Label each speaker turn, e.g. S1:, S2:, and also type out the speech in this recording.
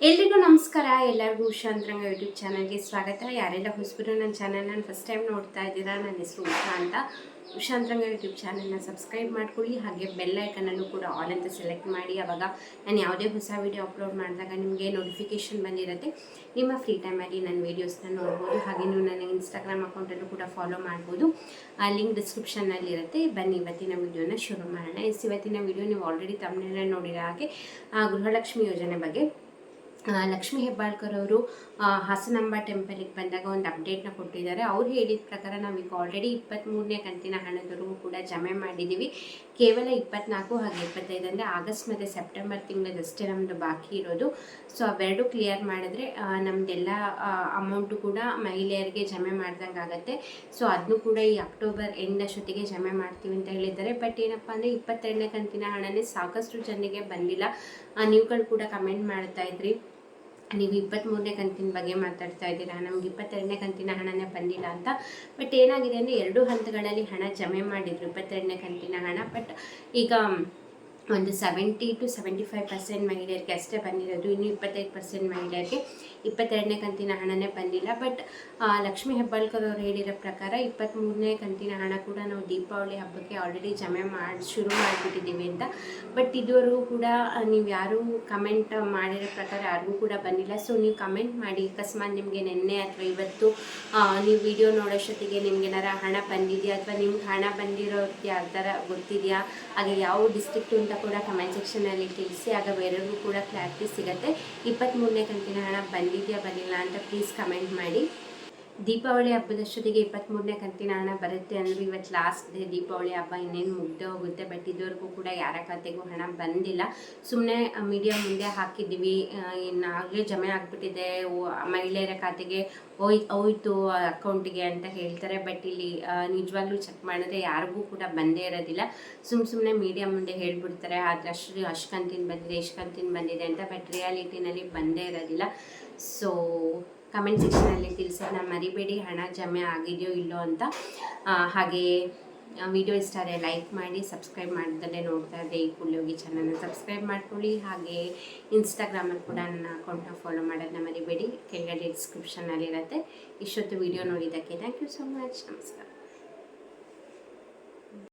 S1: ಎಲ್ರಿಗೂ ನಮಸ್ಕಾರ. ಎಲ್ಲರಿಗೂ ಉಷಾ ಅಂತರಂಗ ಯೂಟ್ಯೂಬ್ ಚಾನಲ್ಗೆ ಸ್ವಾಗತ. ಯಾರೆಲ್ಲ ಹೊಸಬರು ನನ್ನ ಚಾನಲ್ನ ಫಸ್ಟ್ ಟೈಮ್ ನೋಡ್ತಾ ಇದ್ದೀರಾ ನನ್ನ ಹೆಸರು ಉಷಾ ಅಂತ. ಉಷಾ ಅಂತರಂಗ ಯೂಟ್ಯೂಬ್ ಚಾನಲ್ನ ಸಬ್ಸ್ಕ್ರೈಬ್ ಮಾಡ್ಕೊಳ್ಳಿ. ಹಾಗೆ ಬೆಲ್ ಐಕನನ್ನು ಕೂಡ ಆಲ್ ಅಂತ ಸೆಲೆಕ್ಟ್ ಮಾಡಿ. ಅವಾಗ ನಾನು ಯಾವುದೇ ಹೊಸ ವೀಡಿಯೋ ಅಪ್ಲೋಡ್ ಮಾಡಿದಾಗ ನಿಮಗೆ ನೋಟಿಫಿಕೇಷನ್ ಬಂದಿರುತ್ತೆ. ನಿಮ್ಮ ಫ್ರೀ ಟೈಮಲ್ಲಿ ನನ್ನ ವೀಡಿಯೋಸ್ನ ನೋಡ್ಬೋದು. ಹಾಗೆ ನೀವು ನನ್ನ ಇನ್ಸ್ಟಾಗ್ರಾಮ್ ಅಕೌಂಟಲ್ಲೂ ಕೂಡ ಫಾಲೋ ಮಾಡ್ಬೋದು. ಆ ಲಿಂಕ್ ಡಿಸ್ಕ್ರಿಪ್ಷನ್ನಲ್ಲಿರುತ್ತೆ ಬನ್ನಿ ಇವತ್ತಿನ ವಿಡಿಯೋನ ಶುರು ಮಾಡೋಣ. ಎಸ್ ಇವತ್ತಿನ ವಿಡಿಯೋ ನೀವು ಆಲ್ರೆಡಿ ತಮ್ಮನೆಲ್ಲ ನೋಡಿರೋ ಹಾಗೆ ಆ, ಗೃಹಲಕ್ಷ್ಮಿ ಯೋಜನೆ ಬಗ್ಗೆ ಲಕ್ಷ್ಮೀ ಹೆಬ್ಬಾಳ್ಕರ್ ಅವರು ಹಾಸನಾಂಬ ಟೆಂಪಲಿಗೆ ಬಂದಾಗ ಒಂದು ಅಪ್ಡೇಟ್ನ ಕೊಟ್ಟಿದ್ದಾರೆ. ಅವ್ರು ಹೇಳಿದ ಪ್ರಕಾರ ನಾವೀಗ ಆಲ್ರೆಡಿ ಇಪ್ಪತ್ತ್ಮೂರನೇ ಕಂತಿನ ಹಣದವರೆಗೂ ಕೂಡ ಜಮೆ ಮಾಡಿದ್ದೀವಿ ಕೇವಲ ಇಪ್ಪತ್ನಾಲ್ಕು ಹಾಗೆ ಇಪ್ಪತ್ತೈದು ಅಂದರೆ ಆಗಸ್ಟ್ ಮತ್ತು ಸೆಪ್ಟೆಂಬರ್ ತಿಂಗಳದಷ್ಟೇ ನಮ್ಮದು ಬಾಕಿ ಇರೋದು. ಸೊ ಅವೆರಡು ಕ್ಲಿಯರ್ ಮಾಡಿದ್ರೆ ನಮ್ಮದೆಲ್ಲ ಅಮೌಂಟು ಕೂಡ ಮಹಿಳೆಯರಿಗೆ ಜಮೆ ಮಾಡ್ದಂಗೆ ಆಗುತ್ತೆ. ಸೊ ಅದನ್ನು ಕೂಡ ಈ ಅಕ್ಟೋಬರ್ ಎಂಡ್ ಅಷ್ಟೊತ್ತಿಗೆ ಜಮೆ ಮಾಡ್ತೀವಿ ಅಂತ ಹೇಳಿದ್ದಾರೆ. ಬಟ್ ಏನಪ್ಪ ಅಂದರೆ ಇಪ್ಪತ್ತೆರಡನೇ ಕಂತಿನ ಹಣನೇ ಸಾಕಷ್ಟು ಜನರಿಗೆ ಬಂದಿಲ್ಲ. ನೀವುಗಳು ಕೂಡ ಕಮೆಂಟ್ ಮಾಡ್ತಾ ಇದ್ರಿ. ನೀವು ಇಪ್ಪತ್ತ್ಮೂರನೇ ಕಂತಿನ ಬಗ್ಗೆ ಮಾತಾಡ್ತಾ ಇದ್ದೀರಾ? ನಮ್ಗೆ ಇಪ್ಪತ್ತೆರಡನೇ ಕಂತಿನ ಹಣನೇ ಬಂದಿಲ್ಲ ಅಂತ. ಬಟ್ ಏನಾಗಿದೆ ಅಂದರೆ ಎರಡು ಹಂತಗಳಲ್ಲಿ ಹಣ ಜಮೆ ಮಾಡಿದ್ರು ಇಪ್ಪತ್ತೆರಡನೇ ಕಂತಿನ ಹಣ. ಬಟ್ ಈಗ ಒಂದು seventy two seventy five percent ಮಹಿಳೆಯರಿಗೆ ಅಷ್ಟೇ ಬಂದಿರೋದು, ಇನ್ನು ಇಪ್ಪತ್ತೈದು ಪರ್ಸೆಂಟ್ ಮಹಿಳೆಯರಿಗೆ ಇಪ್ಪತ್ತೆರಡನೇ ಕಂತಿನ ಹಣನೇ ಬಂದಿಲ್ಲ. ಬಟ್ ಲಕ್ಷ್ಮಿ ಹೆಬ್ಬಾಳ್ಕರ್ ಅವರು ಹೇಳಿರೋ ಪ್ರಕಾರ ಇಪ್ಪತ್ತ್ಮೂರನೇ ಕಂತಿನ ಹಣ ಕೂಡ ನಾವು ದೀಪಾವಳಿ ಹಬ್ಬಕ್ಕೆ ಆಲ್ರೆಡಿ ಜಮೆ ಮಾಡಿ, ಶುರು ಮಾಡಿಬಿಟ್ಟಿದ್ದೀವಿ ಅಂತ. ಬಟ್ ಇದುವರೆಗೂ ಕೂಡ ನೀವು ಯಾರೂ ಕಮೆಂಟ್ ಮಾಡಿರೋ ಪ್ರಕಾರ ಯಾರಿಗೂ ಕೂಡ ಬಂದಿಲ್ಲ. ಸೊ ನೀವು ಕಮೆಂಟ್ ಮಾಡಿ, ಅಕಸ್ಮಾತ್ ನಿಮಗೆ ನಿನ್ನೆ ಅಥವಾ ಇವತ್ತು ನೀವು ವಿಡಿಯೋ ನೋಡೋಷ್ಟೊತ್ತಿಗೆ ನಿಮ್ಗೆ ಏನಾರ ಹಣ ಬಂದಿದೆಯಾ? ಅಥವಾ ನಿಮ್ಗೆ ಹಣ ಬಂದಿರೋ ಯಾವ ಥರ ಗೊತ್ತಿದೆಯಾ? ಹಾಗೆ ಯಾವ ಡಿಸ್ಟ್ರಿಕ್ಟು ಅಂತ ಕೂಡ ಕಮೆಂಟ್ ಸೆಕ್ಷನಲ್ಲಿ ತಿಳಿಸಿ, ಆಗ ಬೇರೆಯವ್ರಿಗೂ ಕೂಡ ಕ್ಲಾರಿಟಿ ಸಿಗುತ್ತೆ. ಇಪ್ಪತ್ತ್ಮೂರನೇ ಕಂತಿನ ಹಣ ಬಂದಿದೆಯಾ, ಬಂದಿಲ್ಲ ಅಂತ ಪ್ಲೀಸ್ ಕಮೆಂಟ್ ಮಾಡಿ. ದೀಪಾವಳಿ ಹಬ್ಬದಷ್ಟೊತ್ತಿಗೆ ಇಪ್ಪತ್ತ್ಮೂರನೇ ಕಂತಿನ ಹಣ ಬರುತ್ತೆ ಅಂದರೆ ಇವತ್ತು ಲಾಸ್ಟ್ ಡೇ ದೀಪಾವಳಿ ಹಬ್ಬ ಇನ್ನೇನು ಮುಗ್ದೇ ಹೋಗುತ್ತೆ ಬಟ್ ಇದುವರೆಗೂ ಕೂಡ ಯಾರ ಖಾತೆಗೂ ಹಣ ಬಂದಿಲ್ಲ. ಸುಮ್ಮನೆ ಮೀಡಿಯಾ ಮುಂದೆ ಹಾಕಿದ್ದೀವಿ. ಇನ್ನು ಆಗಲೇ ಜಮೆ ಆಗಿಬಿಟ್ಟಿದೆ. ಮಹಿಳೆಯರ ಖಾತೆಗೆ ಹೋಯ್, ಹೋಯ್ತು ಅಕೌಂಟಿಗೆ ಅಂತ ಹೇಳ್ತಾರೆ. ಬಟ್ ಇಲ್ಲಿ ನಿಜವಾಗ್ಲೂ ಚೆಕ್ ಮಾಡಿದ್ರೆ ಯಾರಿಗೂ ಕೂಡ ಬಂದೇ ಇರೋದಿಲ್ಲ. ಸುಮ್ಮ ಸುಮ್ಮನೆ ಮೀಡಿಯಾ ಮುಂದೆ ಹೇಳ್ಬಿಡ್ತಾರೆ, ಆದರೆ ಅಷ್ಟು ಅಷ್ಟು ಕಂತಿನ ಬಂದಿದೆ ಇಷ್ಟು ಕಂತಿನ ಬಂದಿದೆ ಅಂತ ಬಟ್ ರಿಯಾಲಿಟಿನಲ್ಲಿ ಬಂದೇ ಇರೋದಿಲ್ಲ. ಸೊ ಕಮೆಂಟ್ ಸೆಕ್ಷನಲ್ಲಿ ನಾನು ಮರಿಬೇಡಿ, ಹಣ ಜಮೆ ಆಗಿದೆಯೋ ಇಲ್ಲೋ ಅಂತ. ಹಾಗೆಯೇ ಹಾಗೆ ವಿಡಿಯೋ ಇಷ್ಟ ಆದರೆ ಲೈಕ್ ಮಾಡಿ ಸಬ್ಸ್ಕ್ರೈಬ್ ಮಾಡಿದಲ್ಲೇ ನೋಡ್ತಾ ಇದ್ದೆ ಈ ಕುಳ್ಳೋಗಿ ಚಾನಲ್ನ ಸಬ್ಸ್ಕ್ರೈಬ್ ಮಾಡ್ಕೊಳ್ಳಿ. ಹಾಗೆ ಇನ್ಸ್ಟಾಗ್ರಾಮಲ್ಲಿ ಕೂಡ ನನ್ನ ಅಕೌಂಟ್ನ ಫಾಲೋ ಮಾಡೋದನ್ನ ಮರಿಬೇಡಿ. ಕೆಳಗಡೆ ಡಿಸ್ಕ್ರಿಪ್ಷನಲ್ಲಿರುತ್ತೆ ಇಷ್ಟೊತ್ತು ವಿಡಿಯೋ ನೋಡಿದ್ದಕ್ಕೆ ಥ್ಯಾಂಕ್ ಯು ಸೊ ಮಚ್ ನಮಸ್ಕಾರ.